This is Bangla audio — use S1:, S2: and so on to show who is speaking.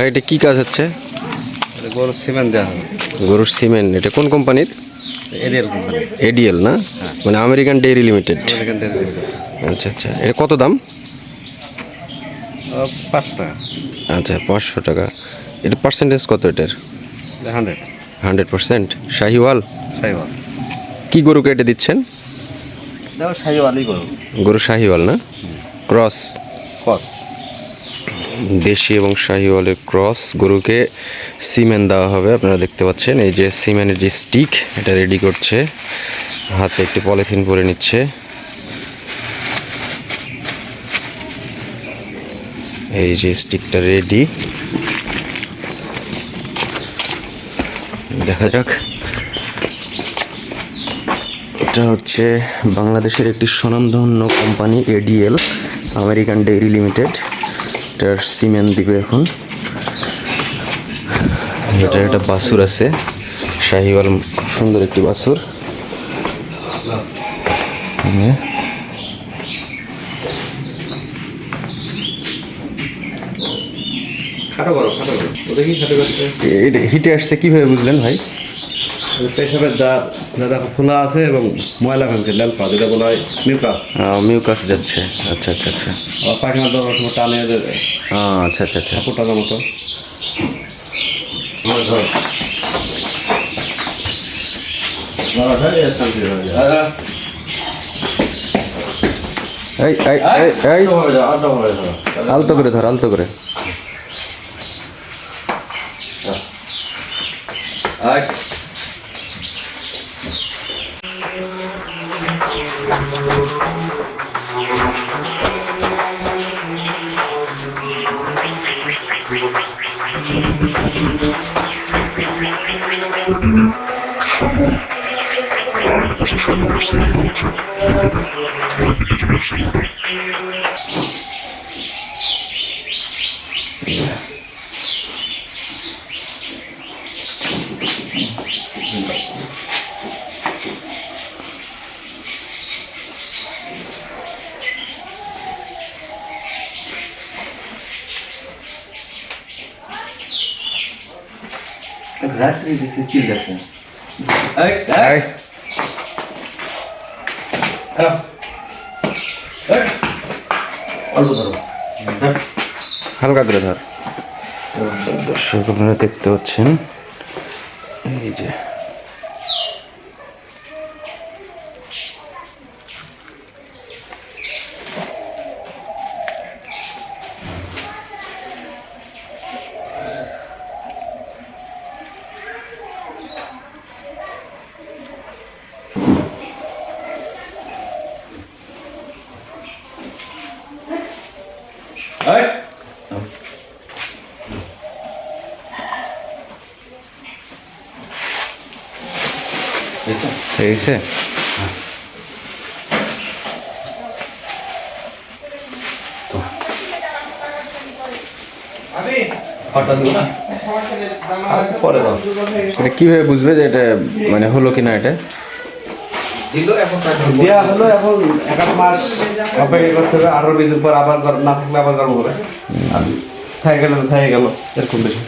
S1: ভাই এটা কি কাজ হচ্ছে?
S2: গরুর সিমেন্ট দেওয়া হবে।
S1: গরুর সিমেন্ট এটা কোন কোম্পানির?
S2: Arial company.
S1: এডিএল না? মানে আমেরিকান ডেইরি লিমিটেড। আচ্ছা আচ্ছা। এটা কত দাম?
S2: পাঁচ টাকা।
S1: আচ্ছা পাঁচশো টাকা। এটা পার্সেন্টেজ কত এটার?
S2: Hundred
S1: hundred percent Sahiwal?
S2: Sahiwal
S1: কি গরু কেটে দিচ্ছেন?
S2: দেখো সাইওয়ালই গরু।
S1: গরু শাহিওয়াল না? ক্রস।
S2: কস
S1: দেশি এবং শাহিওয়ালের ক্রস গরুকে সিমেন্ট দেওয়া হবে। আপনারা দেখতে পাচ্ছেন, এই যে সিমেন্টের যে স্টিক, এটা রেডি করছে। হাতে একটি পলিথিন পরে নিচ্ছে। এই যে স্টিকটা রেডি দেখা যাক। এটা হচ্ছে বাংলাদেশের একটি স্বনামধন্য company, ADL, American dairy limited. এটার সিমেন্ট দিবে এখন। এটা একটা বাছুর আছে শাহিওয়াল খুব সুন্দর একটি এটা হিটে আসছে কীভাবে বুঝলেন ভাই?
S2: পেশাবের দা দাদা খোলা আছে এবং ময়লা ভাঙছে ল্যাম্পা যেটা বলা হয় নিউক্লাস
S1: মিউকাস যাচ্ছে। আচ্ছা আচ্ছা আচ্ছা।
S2: পায়খানা দেওয়ার সময় টানে
S1: আচ্ছা আচ্ছা আচ্ছা।
S2: কাপড় টানার মতো।
S1: এই এই এই এই। আলতো করে ধর আলতো করে। Yeah.
S2: রাত্রি দেখছি চিল আছে।
S1: এই
S2: অল্প ধরো।
S1: হালকা করে ধর। দর্শক আপনারা দেখতে পাচ্ছেন এই যে গেছে
S2: হঠাৎ দিব পরে দাও।
S1: এটা কীভাবে বুঝবে যে এটা মানে হলো কিনা এটা?
S2: দেওয়া হলো এখন এক আধ মাস অপেক্ষা করতে হবে আরও নিজের পর আবার না থাকলে আবার গরম হবে আর থাকে গেল থাকে গেল এরকম বেশি।